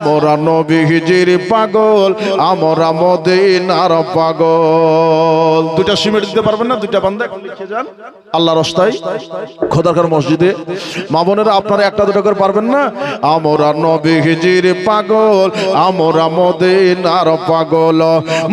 মোরা নবীজির পাগল আমরা মদিনার পাগল। দুইটা সিমেন্ট দিতে পারবেন না, দুইটা বান্দা, এখন লিখে যান। আল্লাহ রাস্তায়, খোদারকার মসজিদে। মা বোনেরা, আপনারা একটা দুটো করে পারবেন না? আমরা নবীজির পাগল, আমরা মদিনার পাগল।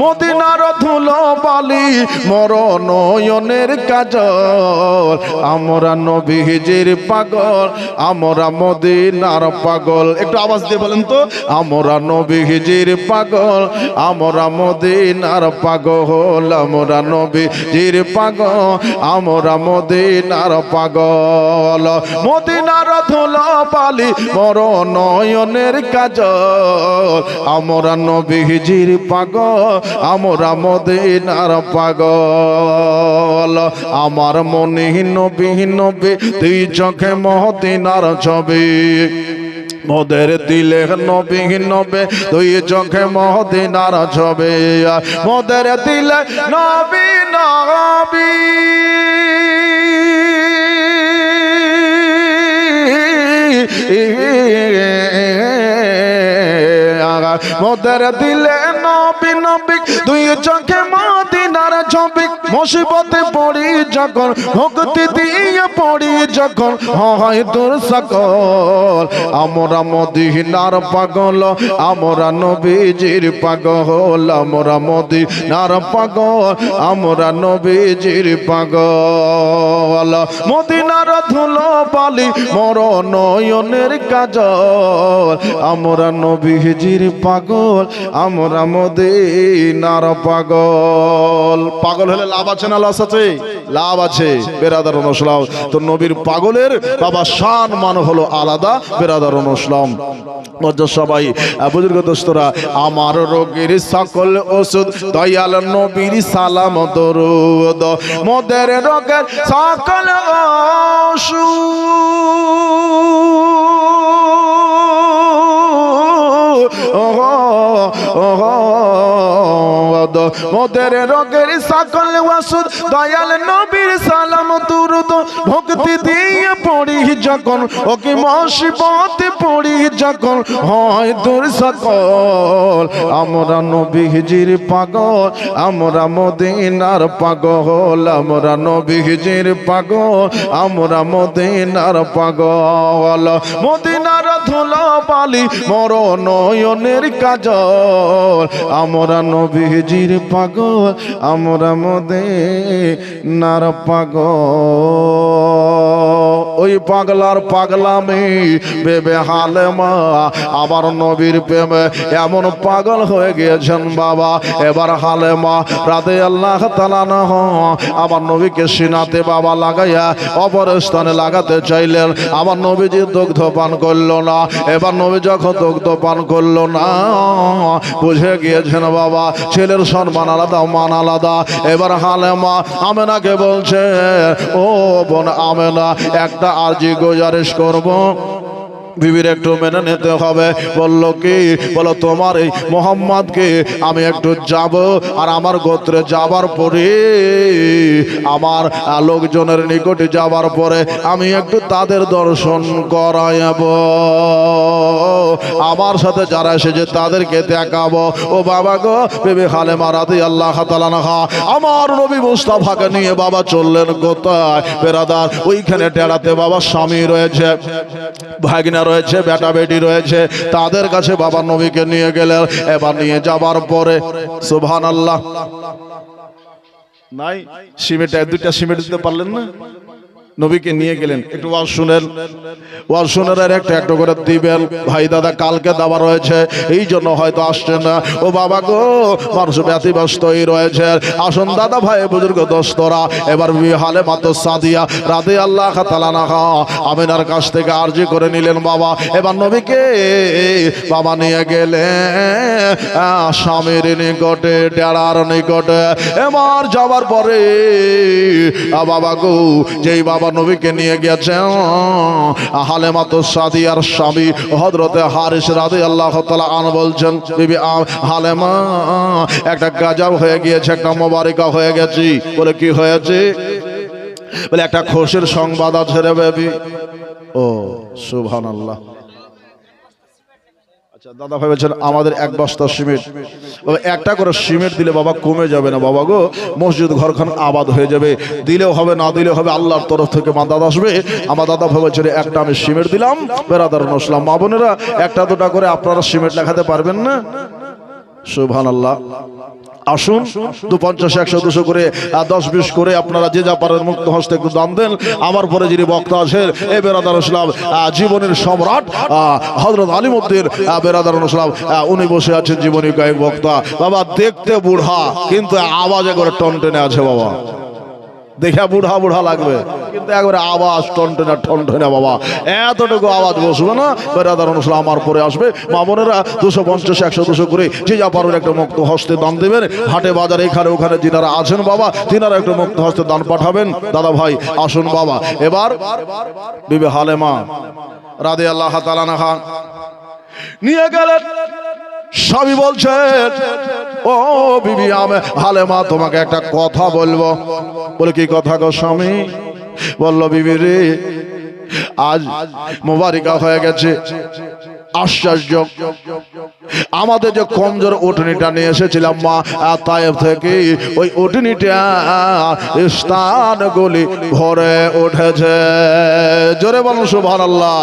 মদিনার ধুলো বালি মর নয়নের কাজল। আমরা নবীজির পাগল, আমরা মদিনার পাগল। একটু আওয়াজ দিয়ে বলেন তো। আমরা নবীজির পাগল, আমরা মদিনার পাগল, আমরা নবীজির পাগল, আমরা মদিনার পাগল। মদিনার ধুলো পালি মর নয়নের কাজল। আমরা নবীজির পাগল, আমরা মদিনার পাগল। আমার মনে নবী নবী তুই চোখে মহদিনার ছবি। মোদের দিলে নবী নবে তুই চোখে মহদিনার ছবে। মোদের দিলে নবী নবী। মোদের দিলে নবী নবী, দুই চোখে মদিনার ছবি। মুসিবতে পড়ি যখন, ভক্তি দিয়ে পড়ি যখন, হয় তোর সকল আমরা মদিনার পাগল, আমরা নবীজির পাগল, আমরা মদিনার পাগল, আমরা নবীজির পাগল। মদিনার ধুলো পালি মর নয়নের কাজল, আমরা নবীজির পাগল, আমরা মদিনার পাগল। পাগল হলে লাভ আছে না লস আছে? লাভ আছে। বেরাদার অনুসলাম তো নবীর পাগলের বাবা শান মান হলো আলাদা, বেরাদার অনুসলাম সবাই বুজুর্গ দোস্তরা, আমার রোগের সকল ওষুধ দয়াল নবীর সালাম, দরুদ। মোদের রোগের সকল ওষুধ আমরা নবীজির পাগল, আমরা মদিনার পাগল, আমরা নবীজির পাগল, আমরা মদিনার পাগল। মদিনার ধুলো পালি মর নয়নের কাজল আমরা নবীজির পাগল আমরা মদে নার পাগল। ওই পাগলার পাগলামি বেবে হালে মা আবার নবীর প্রেমে এমন পাগল হয়ে গিয়েছেন বাবা। এবার হালে মা রাতে আল্লাহ তালা না আমার নবীকে সিনাতে বাবা লাগাইয়া অপর স্থানে লাগাতে চাইলেন। আমার নবীজি দুগ্ধ পান করল না। এবার নবী যখন দুগ্ধ পান করল না, বুঝে গিয়েছেন বাবা, ছেলের সম্মান আলাদা, মান আলাদা। এবার হালেমা আমেনাকে বলছে, ও বোন আমেনা, একটা আরজি গুজারিশ করব। বিবির একটু মেনে নিতে হবে। বলল কি? বলো, তোমার এই মোহাম্মদকে আমি একটু যাব আর আমার গোত্রে যাবার পরে, আমার লোকজনের নিকটে যাবার পরে আমি একটু তাদের দর্শন করাইব। আমার সাথে যারা এসেছে তাদেরকে দেখাবো। ও বাবা গো, বেবি খালে মারাতে আল্লাহ তালানাহা আমার নবী মুস্তাফাকে নিয়ে বাবা চললেন কোথায়? বেরাদার, ওইখানে টেড়াতে বাবা স্বামী রয়েছে। ভাগিনা রয়েছে, বেটা বেটি রয়েছে। তাদের কাছে বাবা নবীকে নিয়ে গেলেন, এবার নিয়ে যাবার পরে সুবহান আল্লাহ নাই, সিমেন্ট, দুইটা সিমেন্ট দিতে পারলেন না? নবীকে নিয়ে গেলেন। একটু ওয়াজ শুনেন। ওয়াজ শুনের আর একটা একটা করে দিবেন। ভাই দাদা, কালকে দাবা রয়েছে। এই জন্য হয়তো আসছে না। ও বাবা গো, মানুষ ব্যতিব্যস্তই রয়েছে। আসুন দাদা ভাই, বুজুর্গ দোস্তরা। এবার হালে মাত্র সাদিয়া রাধে আল্লাহ তালানা আমিনার কাছ থেকে আরজি করে নিলেন বাবা। এবার নবীকে বাবা নিয়ে গেলে স্বামীর নিকটে ডেড়ার নিকটে। এবার যাবার পরে বাবা গো, যেই বাবা নবীকে নিয়ে গেছেন হালেমা তো সাদিয়ার স্বামী হজরতে হারিস রাধে আল্লাহ তালা আন বলছেন, বিবি হালেমা, একটা গাজাব হয়ে গিয়েছে, একটা মোবারিকা হয়ে গেছি। বলে, কি হয়েছে? বলে, একটা খুশির সংবাদ আছে রে বেবি। ও সুভান আল্লাহ দাদা ভাই বলছেন, আমাদের এক বস্তা সিমেন্ট। একটা করে সিমেন্ট দিলে বাবা কমে যাবে না বাবা গো। মসজিদ, ঘরখান আবাদ হয়ে যাবে। দিলেও হবে, না দিলেও হবে, আল্লাহর তরফ থেকে মাদাদ আসবে। আমার দাদা ভাই বলছেন, একটা আমি সিমেন্ট দিলাম, বেরাদার নসলাম। মা বোনেরা, একটা দুটা করে আপনারা সিমেন্ট লেখাতে পারবেন না? সুবহান আল্লাহ আসুন দু পঞ্চাশ একশো, দুশো করে দশ, বিশ করে আপনারা যে যা পারেন মুক্ত হস্তে একটু দান দেন। আমার পরে যিনি বক্তা আছেন, এ বেরাদার ইসলাম জীবনের সম্রাট হজরত আলিমুদ্দিন বেরাদার ইসলাম উনি বসে আছেন জীবনী গায়ক বক্তা। বাবা, দেখতে বুড়া, কিন্তু আওয়াজ একবার টন টেনে আছে বাবা। দেখে বুড়া বুড়া লাগবে। কিন্তু একবারে আওয়াজ টনটেনা টনটেনা বাবা। এতটুকু আওয়াজ বসবে না? বেরাদার অনুষ্ঠান আমার পরে আসবে। মা বোনেরা, দুশো পঞ্চাশ, একশো দুশো করে যে যা পারবেন একটা মুক্ত হস্তে দান দেবেন। হাটে বাজারে এখানে ওখানে যিনারা আছেন, বাবা, তিনারা একটা মুক্ত হস্তে দান পাঠাবেন। দাদা ভাই, আসুন, বাবা। এবার বিবে হালেমা রাধে আল্লাহ তালানাহা নিয়ে গেলেন স্বামী বলছেন ও বিবি, আমি হালে মা, তোমাকে একটা কথা বলব। বলে, কি কথা গো স্বামী? বলল, বিবি রে, আজ মোবারিকা হয়ে গেছে। আশ্চর্য। আমাদের যে কমজোর উঠনিটা নিয়ে এসেছিলাম মা তায়েব থেকে ওই উঠনিটা স্থানগুলি ভরে উঠেছে। জোরে বলুন সুভান আল্লাহ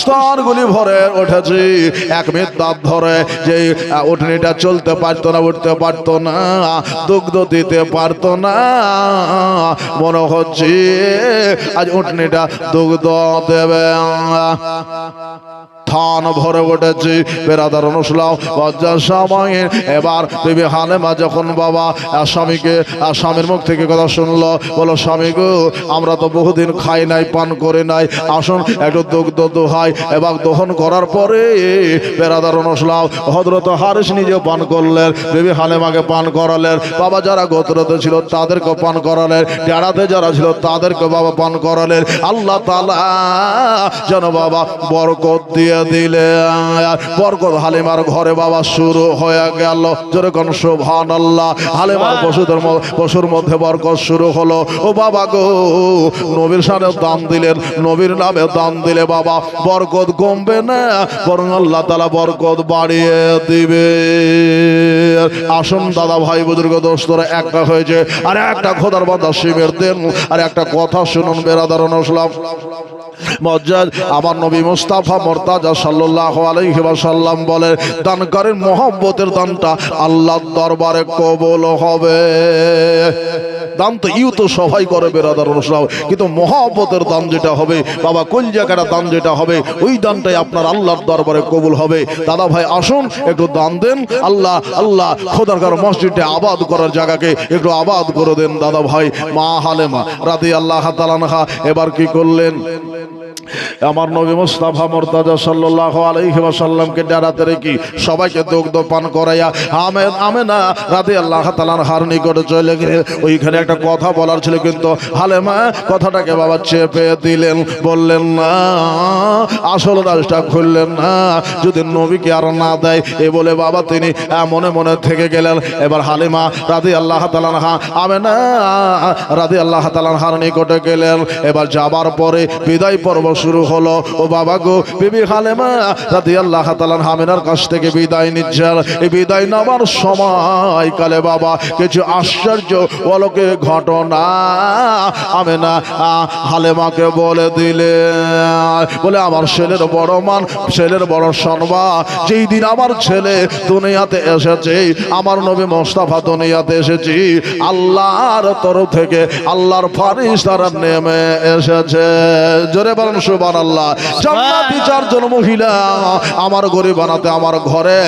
স্থানগুলি ভরে উঠেছে। এক মিদ্যাত ধরে যে উঠনিটা চলতে পারতো না, উঠতে পারতো না, দুগ্ধ দিতে পারতো না, মনে হচ্ছে আজ উঠনিটা দুগ্ধ দেবে। থান ভরে উঠেছে। বেরাদার অনুসলাম লজ্জার সময়ে এবার দেবী হালেমা যখন বাবা স্বামীকে স্বামীর মুখ থেকে কথা শুনলো বলো স্বামী গো, আমরা তো বহুদিন খাই নাই, পান করে নাই। আসুন, একটু দুগ্ধ দোহাই। এবং দহন করার পরে বেরাদার অনুসলাম হজরত হারিস নিজে পান করলেন বিবি হালেমাকে পান করালেন। বাবা যারা গোত্রতে ছিল তাদেরকে পান করালেন। ডেড়াতে যারা ছিল তাদেরকে বাবা পান করালেন। আল্লাহ তালা যেন বাবা বরকত দিয়ে দিলে বরকত হালিমার ঘরে বাবা শুরু হয়ে গেল। যেরকম শোভান আল্লাহ হালিমার পশুদের পশুর মধ্যে বরকত শুরু হলো। ও বাবা গো, নবীর সামনে দান দিলেন, নবীর নামে দান দিলে বাবা বরকত কমবে না, বরং আল্লাহ তালা বরকত বাড়িয়ে দিবে। আসুন দাদা ভাই বুজুর্গ দোস্তরা, একটা হয়েছে, আর একটা খোদার বান্দা শিবের দেন, আর একটা কথা শুনুন বেরাদারণ আসলাম মজ্জাদ, আমার নবী মুস্তাফা মর্তাজা সাল্লাহ আলহি সাল্লাম বলে দান করেন, মোহব্বতের দানটা আল্লাহর দরবারে কবল হবে। দান তো ইউ তো সবাই করে বেরাদার অনুষ্ঠান কিন্তু মহাব্বতের দান যেটা হবে, বাবা কোন জায়গাটা দান যেটা হবে, ওই দানটাই আপনার আল্লাহর দরবারে কবুল হবে। দাদা ভাই, আসুন, একটু দান দেন। আল্লাহ আল্লাহ খোদারকার মসজিদে আবাদ করার জায়গাকে একটু আবাদ করে দেন, দাদা ভাই। মা হালেমা রাতে আল্লাহ তালানহা এবার কি করলেন? আমার নবী মুস্তাফা মুরতাজা সাল্লাল্লাহু আলাইহি ওয়াসাল্লামকে ডারাতে রেখে সবাইকে দুগ্ধ পান করাইয়া আমেন, আমেনা রাতে আল্লাহ তাআলার হার নিকটে চলে গেলে ওইখানে একটা কথা বলার ছিল কিন্তু হালেমা কথাটাকে বাবা চেপে দিলেন, বললেন, না, আসল রাজটা খুললেন না। যদি নবীকে আর না দেয়, এ বলে বাবা তিনি মনে মনে থেকে গেলেন। এবার হালিমা রাধি আল্লাহ তালানহা আমেনা রাধি আল্লাহ তালান হার নিকটে গেলেন। এবার যাবার পরে বিদায় পর্ব শুরু হলো। ও বাবা গো, বিবি হালেমা রাধি আল্লাহ তালান হামিনার কাছ থেকে বিদায় নিচ্ছেন এই বিদায় নেওয়ার সময় কালে বাবা, কিছু আশ্চর্য অলকে ঘটনা আমেনা হালেমাকে বলে দিলে। বলে, আমার ছেলের বড় মান, ছেলের বড় সম্মান যেই দিন আমার ছেলে দুনিয়াতে এসেছে, আমার নবী মোস্তাফা দুনিয়াতে এসেছি, আল্লাহর তরফ থেকে আল্লাহর ফারিস তারা নেমে এসেছে। জোরে বলেন সুবান আল্লাহ জান্নাতি চারজন মহিলা, আমার গরিব বানাতে আমার ঘরে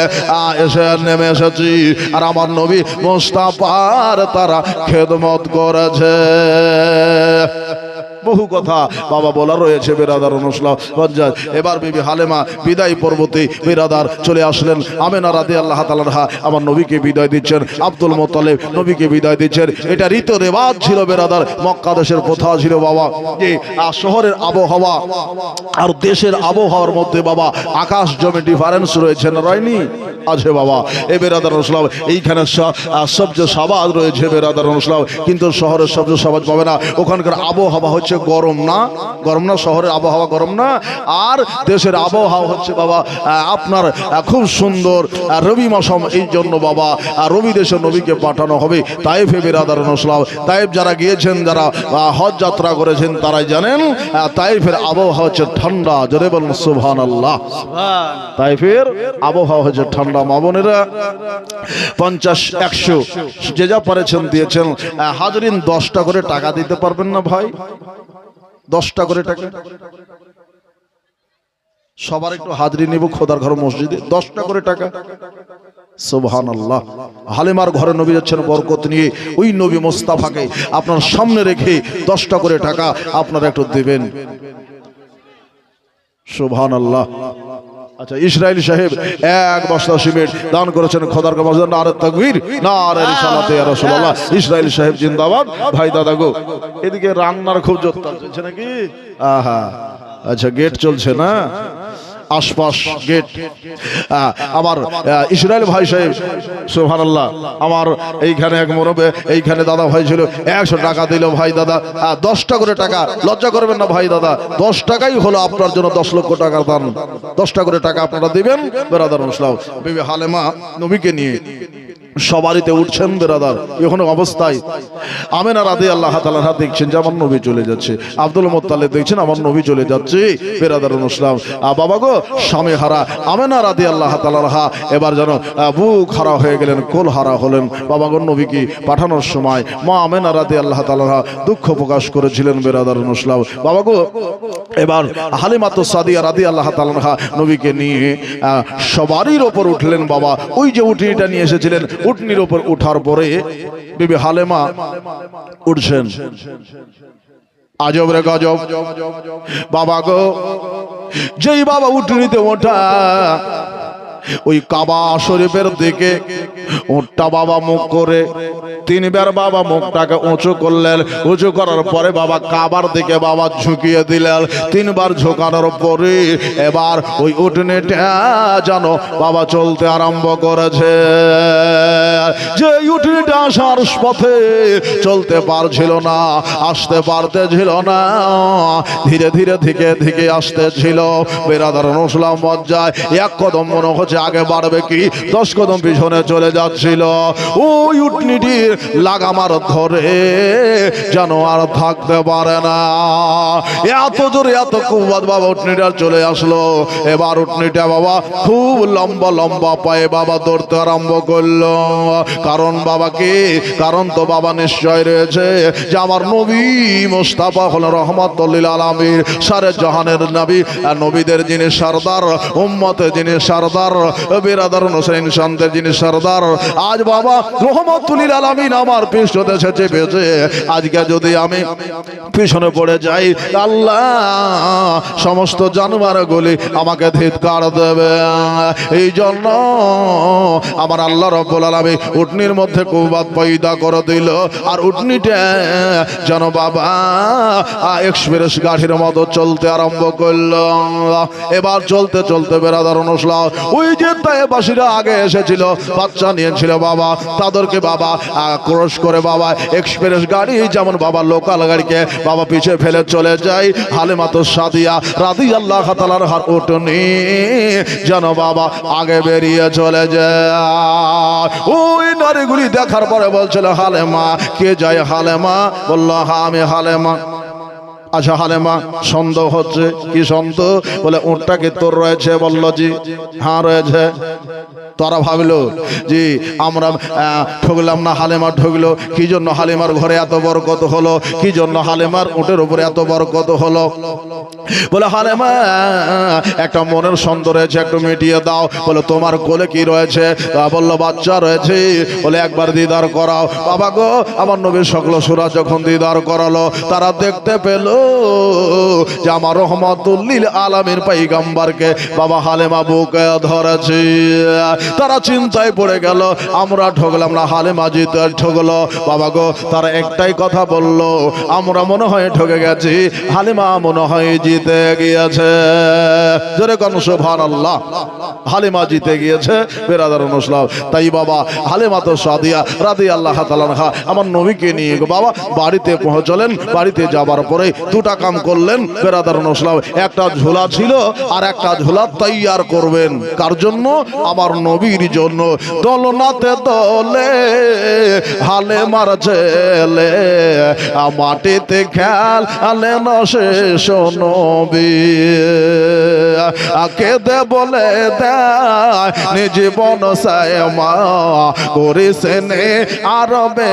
এসে নেমে এসেছি। আর আমার নবী মোস্তাফার তারা খেদমত করেছে। বহু কথা। বাবা বলা রয়েছে, বেরাদার অনুসলাম এবার বিবি হালেমা, বিদায় পর্বতে বেরাদার চলে আসলেন। আমেনা রাতে আল্লাহ তালাহা আমার নবীকে বিদায় দিচ্ছেন। আব্দুল মোতালেব নবীকে বিদায় দিচ্ছেন। এটা রীত রেবাজ ছিল বেরাদার। মক্কা দেশের প্রথা ছিল বাবা, যে শহরের আবহাওয়া আর দেশের আবহাওয়ার মধ্যে বাবা, আকাশ জমে ডিফারেন্স রয়েছে না রয়নি? আছে বাবা। এ বেরাদার ইসলাম এইখানে সবচেয়ে সাবাদ রয়েছে বেরাদার ইসলাম কিন্তু শহরের সবচেয়ে সাবাদ পাবে না। ওখানকার আবহাওয়া হচ্ছে গরম না? গরম না? শহরের আবহাওয়া গরম না? আর দেশের আবহাওয়া হচ্ছে বাবা আপনার খুব সুন্দর রবি মৌসুম। এই জন্য বাবা রবি দেশে নবীকে পাঠানো হবে। তাইফে বেরাদার ইসলাম তাইফ যারা গিয়েছেন যারা হজ যাত্রা করেছেন তারাই জানেন তাইফের আবহাওয়া হচ্ছে ঠান্ডা। জোরে বলুন সুবহান। আল্লাহ তাইফের আবহাওয়া হচ্ছে ঠান্ডা। মামনেরা পঞ্চাশ, একশো, যে যা পারেছেন দিয়েছেন। হাজরিন, দশটা করে টাকা দিতে পারবেন না ভাই? দশটা করে টাকা। সবার একটু হাজরি নেব, খোদার ঘর মসজিদে। দশটা করে টাকা। সুবহান আল্লাহ হালিমার ঘরে নবী যাচ্ছেন, বরকত নিয়ে ওই নবী মোস্তাফাকে আপনার সামনে রেখে দশটা করে টাকা আপনারা একটু দেবেন। সুবহান আল্লাহ আচ্ছা ইসরায়েল সাহেব এক বস্তা সিমেন্ট দান করেছেন খদার কাছে আর তাকবীর না আরে রিসালাতে ইয়া রাসূলুল্লাহ। ইসরায়েল সাহেব জিন্দাবাদ। ভাই দাদা গো এদিকে রান্নার খুব জোর চলছে নাকি? আহা আচ্ছা গেট চলছে না? আশপাশ গেট। আমার ইসরায়েল ভাই সাহেব, সুবহানাল্লাহ, আমার এইখানে এক মরবে এইখানে দাদা ভাই ছিল, একশো টাকা দিল, ভাই দাদা। দশটা করে টাকা, লজ্জা করবেন না ভাই দাদা, দশ টাকাই হলো আপনার জন্য দশ লক্ষ টাকার দান। দশটা করে টাকা আপনারা দেবেন, বেরাদার মুসলাম। বিবি হালেমা নবীকে নিয়ে সবারিতে উঠছেন বেরাদার। এখন অবস্থায়। আমেনা রাধে আল্লাহ হাত দেখছেন যে আমার নবী চলে যাচ্ছে। আব্দুল মোত্তালে দেখছেন আমার নবী চলে যাচ্ছে। বেরাদার মুসলাম আ বাবা গো স্বামী হারা। আমেনা রাধে আল্লাহ তালার হা এবার যেন বুক হারা হয়ে গেলেন কোল হারা হলেন। বাবা গো নবীকে পাঠানোর সময় মা আমেনা রাধে আল্লাহ তালার হা দুঃখ প্রকাশ করেছিলেন বেরাদার মুসলাম বাবা গো এবার হালিমাত সাদিয়া রাদি আল্লাহ তালানহা নবীকে নিয়ে আহ, সবারই ওপর উঠলেন বাবা। ওই যে উঠনিটা নিয়ে এসেছিলেন উঠনির উপর উঠার পরে বিবি হালেমা উঠছেন। আজব রে গজব। বাবা গো, যেই বাবা উঠনিতে ওঠা ওই কাবা শরীফের দিকে উঠটা বাবা মুখ করে, তিনবার বাবা মুখটাকে উঁচু করলেন। উঁচু করার পরে বাবা কাবার দিকে বাবা ঝুঁকিয়ে দিলেন। তিনবার ঝুঁকানোর পরে এবার ওই উঠনেটা যেন বাবা চলতে আরম্ভ করেছে। যে উঠনিটা আসার পথে চলতে পারছিল না, আসতে পারতেছিল না, ধীরে ধীরে ধীরে ধীরে আসতেছিল। বেরাদার নসলাম মজ্জায় এক কদম মনে হচ্ছে আগে বাড়বে কি? দশ কদম পিছনে চলে যাচ্ছিল। ওই উটনিটির লাগামার ধরে, যেন আর থাকতে পারে না। এত জোরে এত কুবাদ বাবা উটনিটা চলে আসলো। এবার উটনিটা বাবা খুব লম্বা লম্বা পায়ে বাবা দৌড়তে আরম্ভ করল। কারণ বাবা কি? কারণ তো বাবা নিশ্চয় রয়েছে যে আমার নবী মোস্তাফা হল রহমতুল্লিল আলমীর সারে জাহানের নবী। নবীদের যিনি সর্দার, উম্মতের যিনি সর্দার বিরাদার হোসেন সন্তের যিনি সর্দার, আজ বাবা রহমতুল্লিল আলমিন আমার পৃষ্ঠতে এসেছে বেঁচে আজকে যদি আমি পিছনে পড়ে যাই, আল্লাহ সমস্ত জানোয়ার গুলি আমাকে ধিৎকার দেবে। এই জন্য আমার আল্লাহ রব্বুল আলমী উটনির মধ্যে কৌবাদ পয়দা করে দিল। আর উটনিটা যেন বাবা এক্সপ্রেস গাড়ির মতো চলতে আরম্ভ করল। এবার চলতে চলতে বেড়াদার অনুসলাম ওই যে তাইবাসীরা আগে এসেছিল, বাচ্চা নিয়েছিল বাবা, তাদেরকে বাবা ক্রস করে বাবা, এক্সপ্রেস গাড়ি, যেমন বাবা লোকাল গাড়িকে বাবা পিছে ফেলে চলে যায়। হালেমাত সাদিয়া রাদি আল্লাহ তালার হার উঠনি, যেন বাবা আগে বেরিয়ে চলে যায়। ওই নারীগুলি দেখার পরে বলছিল, হালেমা, কে যায় হালেমা? বলল হ্যাঁ আমি হালেমা। আচ্ছা হালেমা সন্দেহ হচ্ছে, কি সন্দেহ? বলে, উঁটটা কি তোর রয়েছে? বলল, জি হ্যাঁ রয়েছে। তারা ভাবলো, জি, আমরা ঠকলাম না, হালেমা ঠকলো। কি জন্য হালেমার ঘরে এত বরকত হলো? কি জন্য হালেমার উটের উপরে এত বরকত হলো? বলে, হালেমা, একটা মনের সন্দেহ রয়েছে, একটু মিটিয়ে দাও। বলে, তোমার কোলে কি রয়েছে? বলল, বাচ্চা রয়েছে। বলে, একবার দিদার করাও। বাবা গো, আমার নবীর সকল সুরা যখন দিদার করালো, তারা দেখতে পেল যে আমার রহমতুল্লিল আলামের পাইগাম্বারকে বাবা হালেমা বুকে ধরেছে। তারা চিন্তায় পড়ে গেল, আমরা ঠকলাম না, হালেমা জিতে ঠকলো বাবা গো, তারা একটাই কথা বলল, আমরা মনে হয় ঠকে গেছি, হালিমা মনে হয় জিতে গিয়েছে। জোরে কোন সোভান আল্লাহ হালিমা জিতে গিয়েছে, বেরাদার অনুসলাম তাই বাবা, হালিমা তো সাদিয়া রাদি আল্লাহ তালানহা আমার নবীকে নিয়ে বাবা, বাড়িতে পৌঁছলেন, বাড়িতে যাবার পরে দুটা কাম করলেন, বেরাদার অনুসলাম একটা ঝোলা ছিল আর একটা ঝোলা তৈয়ার করবেন। কার জন্য? আমার নবীর জন্য। দলনাতে দলে, হালে মার ছেলে মাটিতে খেয়াল আলে নশে নবী। কেদে বলে দেয় নিজ বন মা করিসেনে আরবে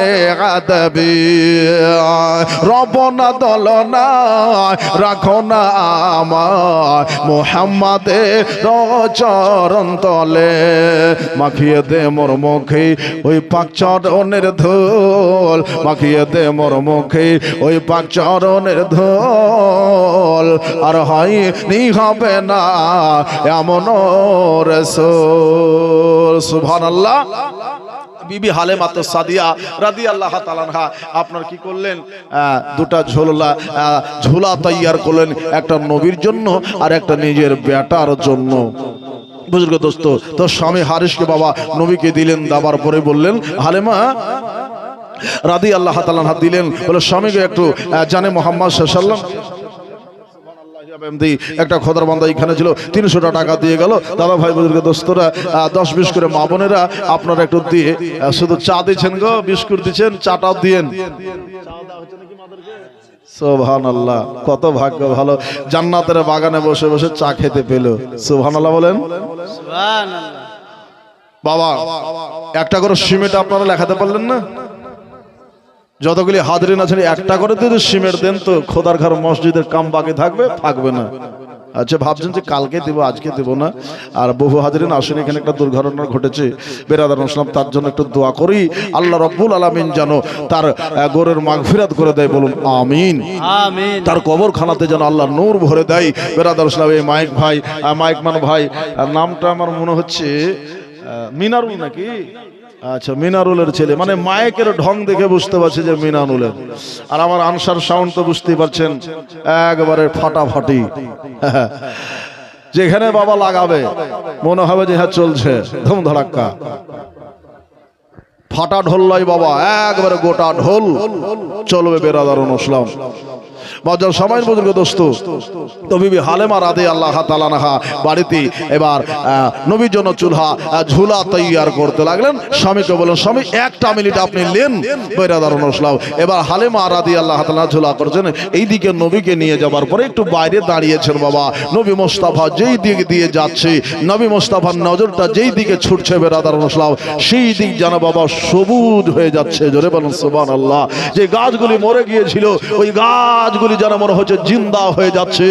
আদবি। রবনা দলনা রাখো না আমার মোহাম্মদে চরণ তলে। মাখিয়ে দে মোর মুখে ওই পাক চরণের ধুল। মাখিয়ে দে মোর মুখে ওই পাক চরণের ধুল। আর হয় নি হবে না এমন রসুল। সুবহানাল্লাহ। বিবি হালে মাত্র সাদিয়া রাদি আল্লাহ তালানহা আপনার কি করলেন? দুটা ঝোলা ঝোলা তৈয়ার করলেন একটা নবীর জন্য আর একটা নিজের বেটার জন্য। বুজুর্গ দোস্ত তো স্বামী হারিসকে বাবা নবীকে দিলেন, দাবার পরে বললেন, হালেমা রাদি আল্লাহ তালানহা দিলেন। বলে স্বামীকে একটু জানে মোহাম্মদ সাল্লাম একটা খোদার বান্দা এখানে ছিল তিনশো টাকা দিয়ে গেল। দাদা ভাই বুজুর্গ দোস্তরা দশ বিশ করে মা বোনেরা আপনারা একটু দিয়ে শুধু চা দিচ্ছেন গো বিস্কুট দিচ্ছেন চাটাও দিয়েন। সোভান আল্লাহ কত ভাগ্য ভালো। জান্নাতের বাগানে বসে বসে চা খেতে পেল। সোভান আল্লাহ বলেন বাবা একটা করে সিমেন্ট আপনারা লেখাতে পারলেন না? যতগুলি হাজরিন আছেন একটা করে যদি সিমের দেন তো খোদার ঘর মসজিদের কাম বাকি থাকবে থাকবে না। আচ্ছা ভাবছেন যে কালকে দেবো আজকে দেবো না? আর বহু হাজরিন আসেন এখানে একটা দুর্ঘটনা ঘটেছে। বেরাদার ইসলাম তার জন্য একটু দোয়া করি। আল্লাহ রব্বুল আলমিন যেন তার গোরের মাগফিরাত করে দেয় বলুন আমিন। আমিন। তার কবরখানাতে যেন আল্লাহ নূর ভরে দেয়। বেরাদার ইসলাম এই মাইক ভাই মাইক মান ভাই আর নামটা আমার মনে হচ্ছে মিনারুল নাকি? আচ্ছা মিনারুলের ছেলে। মানে মাইকের ঢং দেখে বুঝতে পারছি যে মিনারুলের। আর আমার আনসার সাউন্ড তো বুঝতেই পারছেন, একবারে ফাটাফাটি। যেখানে বাবা লাগাবে, মনে হবে যে হ্যাঁ চলছে। ধুম ধড়াক্কা। ফাটা ঢোল লয় বাবা, একবারে গোটা ঢোল। চলবে বেরাদার অনুসলাম মজার সময় বুজুর্গ দোস্ত। তো বিবি হালেমা রাধে আল্লাহ তালানাহা বাড়িতে এবার নবীর জন্য চুলহা ঝুলা তৈয়ার করতে লাগলেন। স্বামীকে বললেন, স্বামী, একটা মিনিট আপনি নেন বেরাদার অনুসলাম এবার হালেমা রাধি আল্লাহ তালা ঝুলা করছেন। এইদিকে নবীকে নিয়ে যাবার পরে একটু বাইরে দাঁড়িয়েছেন বাবা। নবী মোস্তাফা যেই দিকে দিয়ে যাচ্ছে, নবী মোস্তাফার নজরটা যেই দিকে ছুটছে বেরাদার অনুসলাম সেই দিক যেন বাবা সবুজ হয়ে যাচ্ছে। জোরে বলুন সুবান আল্লাহ যে গাছগুলি মরে গিয়েছিল, ওই গাছগুলি যেন মনে হচ্ছে জিন্দা হয়ে যাচ্ছে।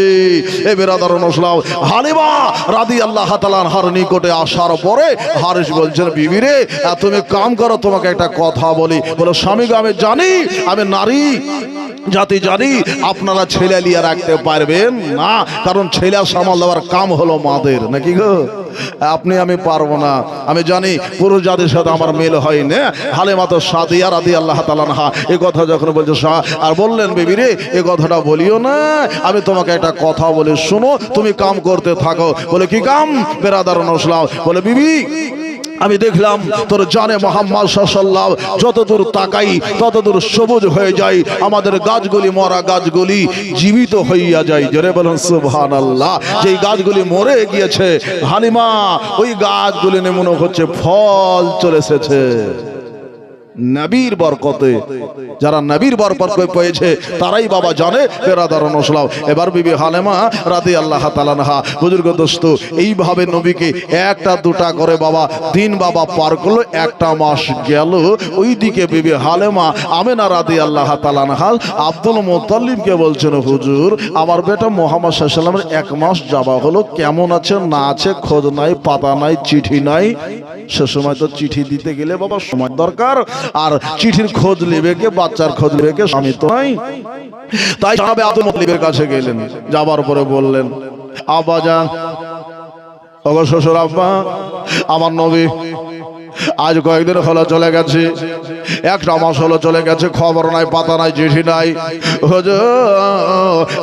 এ বেরাদার অনুসলাম হালিমা রাদি আল্লাহ তালান হার নিকটে আসার পরে হারিস বলছেন, বিবি রে তুমি কাম করো, তোমাকে একটা কথা বলি। বলো স্বামীকে আমি জানি, আমি নারী, জাতি জানি, আপনারা ছেলে লিয়া রাখতে পারবেন না, কারণ ছেলে সামাল দেওয়ার কাম হলো মাদের, নাকি গো? আপনি আমি পারব না। আমি জানি পুরুষ জাতির সাথে আমার মিল হয় না হালে মাতো সাদিয়া রাদি আল্লাহ তালানহা এ কথা যখন বলছে শাহ আর বললেন, বেবি রে, এ কথাটা বলিও না। আমি তোমাকে একটা কথা বলে, শুনো। তুমি কাম করতে থাকো। বলে, কি কাম? বেরাদার নসলাম বলে, বিবি আমি দেখলাম তোর জানে মোহাম্মদ সাল্লাম যতদূর তাকাই, ততদূর সবুজ হয়ে যায়। আমাদের গাছগুলি মরা গাছগুলি জীবিত হইয়া যায়। জোরে বলুন সুবহান আল্লাহ যেই গাছগুলি মরে গিয়েছে, হানিমা, ওই গাছগুলি নেমন মনে হচ্ছে ফল চলে এসেছে। নবীর বরকতে, যারা নবীর বরকত পেয়েছে, তারাই বাবা জানে। বেরাদার নসলাম এবার বিবি হালেমা রাদি আল্লাহ তালানহা বুজুর্গ দোস্ত, এইভাবে নবীকে একটা, দুটা করে বাবা, দিন বাবা পার করল, একটা মাস গেল। ওই দিকে বিবি হালেমা, আমেনা রাদি আল্লাহ তালানহা আব্দুল মোতাল্লিমকে বলছেন, হুজুর, আমার বেটা মোহাম্মদ সাল্লামের এক মাস যাওয়া হলো। কেমন আছে? না আছে, খোঁজ নাই, পাতা নাই, চিঠি নাই। সে সময় তো চিঠি দিতে গেলে বাবা সময় দরকার। আর চিঠির খোঁজ নেবে কে, বাচ্চার খোঁজ নেবে কে, স্বামী তো নাই। তাই সাহাবে আব্দুল মুতলিবের কাছে গেলেন, যাবার পরে বললেন, আব্বা যান। শ্বশুর আব্বা, আমার নবী আজ কয়েকদিন হলো চলে গেছে। একটা মাস হলো চলে গেছে, খবর নাই, পাতা নাই, চিঠি নাই।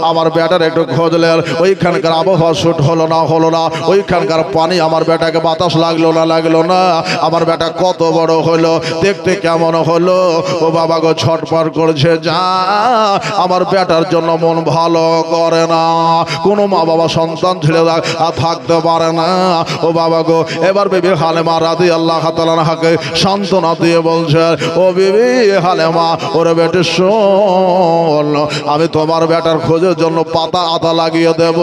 আমার বেটার একটু খোঁজলেন ওইখানকার আবহাওয়া শুট হলো না হলো না, ওইখানকার পানি আমার বেটাকে বাতাস লাগল না লাগল না, আমার বেটা কত বড় হলো, দেখতে কেমন হলো? ও বাবা গো, ছটফট করছে, যা, আমার বেটার জন্য মন ভালো করে না। কোনো মা বাবা সন্তান ছেড়ে থাকতে পারে না। ও বাবা গো, এবার বেবি হালেমা রাদি আল্লাহ সান্ত্বনা দিয়ে বলছে ও বিবি হালেমা ওরে বেটে শোন আমি তোমার বেটার খোঁজের জন্য পাতা আতা লাগিয়ে দেব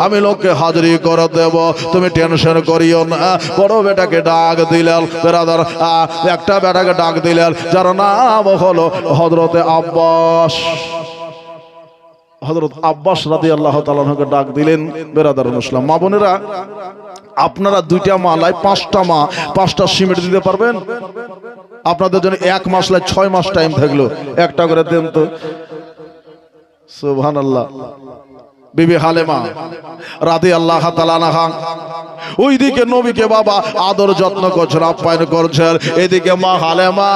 আমি লোককে হাজিরি করে দেব তুমি টেনশন করিও না। বড় বেটাকে ডাক দিলেন বেরাদার আহ, একটা বেটাকে ডাক দিলেন যার নাম হলো হজরতে আব্বাস। হজরত আব্বাস রাদি আল্লাহ তালাকে ডাক দিলেন, বেরাদার মুসলাম, মা বোনেরা, আপনারা দুইটা মালায় পাঁচটা মা, পাঁচটা সিমেন্ট দিতে পারবেন? আপনাদের জন্য এক মাস মাসলায় ছয় মাস টাইম থাকল। একটা করে দেন তো। সুবহান আল্লাহ বিবি হালেমা রাধে আল্লাহ ওইদিকে নবীকে বাবা আদর যত্ন করছেন, আপ্যায়ন করছেন, এদিকে মা হালেমা